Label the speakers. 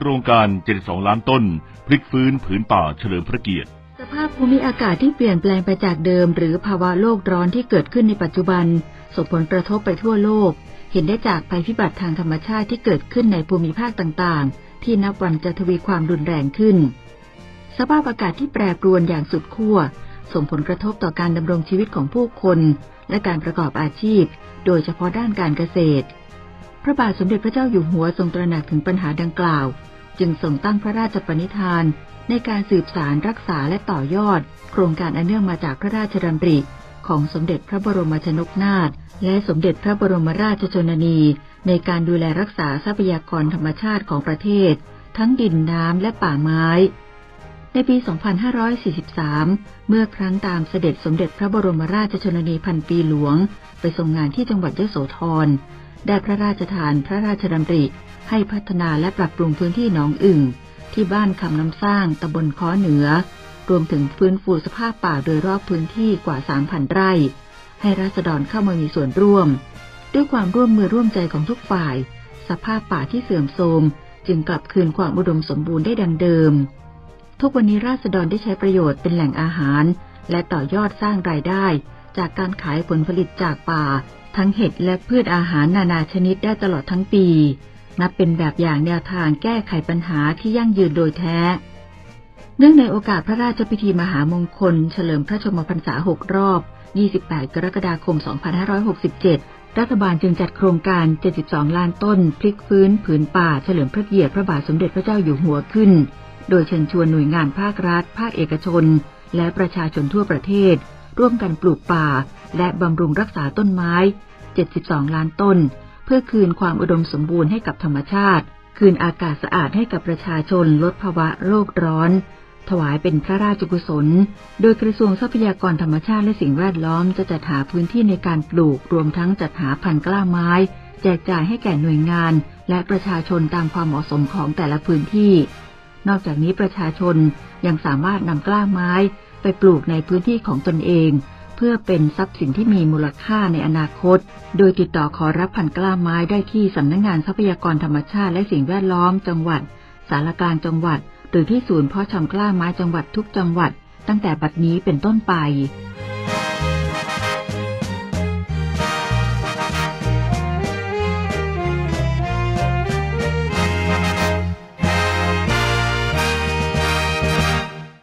Speaker 1: ครงการ 72 ล้านต้น พลิกฟื้นผืนป่าเฉลิมพระเกียรติ
Speaker 2: สภาพภูมิอากาศที่เปลี่ยนแปลงไปจากเดิม หรือภาวะโลกร้อนที่เกิดขึ้นในปัจจุบัน ส่งผลกระทบไปทั่วโลก เห็นได้จากภัยพิบัติทางธรรมชาติที่เกิดขึ้นในภูมิภาคต่างๆ ที่นับวันจะทวีความรุนแรงขึ้น สภาพอากาศที่แปรปรวนอย่างสุดขั้วส่งผลกระทบต่อการดำรงชีวิตของผู้คน และการประกอบอาชีพ โดยเฉพาะด้านการเกษตร พระบาทสมเด็จพระเจ้าอยู่หัวทรงตระหนักถึงปัญหาดังกล่าว จึงทรงตั้งพระราชปณิธาน ในการสืบสารรักษาและต่อยอด โครงการอันเนื่องมาจากพระราชดำริ ของสมเด็จพระบรมชนกนาถและสมเด็จพระบรมราชชนนี ในการดูแลรักษาทรัพยากรธรรมชาติของประเทศ ทั้งดินน้ำและป่าไม้ ในปี 2543 เมื่อครั้งตามเสด็จสมเด็จพระบรมราชชนนีพันปีหลวง ไปทรงงานที่จังหวัดยโสธร ได้พระราชทานพระราชดำริ ให้พัฒนาและปรับปรุงพื้นที่หนองอึ่ง ที่บ้านคำน้ำสร้างตำบลค้อเหนือ รวมถึงฟื้นฟูสภาพป่าโดยรอบพื้นที่กว่า 3,000 ไร่ ให้ราษฎรเข้ามามีส่วนร่วม ด้วยความร่วมมือร่วมใจของทุกฝ่าย สภาพป่าที่เสื่อมโทรมจึงกลับคืนความอุดมสมบูรณ์ได้ดังเดิม ทุกวันนี้ราษฎรได้ใช้ประโยชน์เป็นแหล่งอาหาร และต่อยอดสร้างรายได้ จากการขายผลผลิตจากป่า ทั้งเห็ดและพืชอาหารนานาชนิดได้ตลอดทั้งปี นับเป็นแบบอย่างแนวทางแก้ไขปัญหาที่ยั่งยืนโดยแท้ เนื่องในโอกาสพระราชพิธีมหามงคล เฉลิมพระชนมพรรษา 6 รอบ 28 กรกฎาคม 2567รัฐบาลจึงจัดโครงการ 72 ล้านต้น พลิกฟื้น ผืนป่า เฉลิมพระเกียรติพระบาทสมเด็จพระเจ้าอยู่หัวขึ้น โดยเชิญชวนหน่วยงานภาครัฐ ภาคเอกชน และประชาชนทั่วประเทศ ร่วมกันปลูกป่า และบำรุงรักษาต้นไม้ 72 ล้านต้น เพื่อคืนความอุดมสมบูรณ์ให้กับธรรมชาติ คืนอากาศสะอาดให้กับประชาชนลดภาวะโลกร้อน ถวายเป็นพระราชกุศล โดยกระทรวงทรัพยากรธรรมชาติและสิ่งแวดล้อมจะจัดหาพื้นที่ในการปลูกรวมทั้งจัดหาพันธุ์กล้าไม้ แจกจ่ายให้แก่หน่วยงาน และประชาชนตามความเหมาะสมของแต่ละพื้นที่ นอกจากนี้ประชาชนยังสามารถนำกล้าไม้ไปปลูกในพื้นที่ของตนเอง เพื่อเป็นทรัพย์สินที่มีมูลค่าในอนาคต โดยติดต่อขอรับพันกล้าไม้ได้ที่สำนักงงานทรัพยากรธรรมชาติและสิ่งแวดล้อมจังหวัด สารกลางจังหวัด หรือที่ศูนย์เพาะชำกล้าไม้จังหวัดทุกจังหวัด ตั้งแต่บัดนี้เป็นต้นไป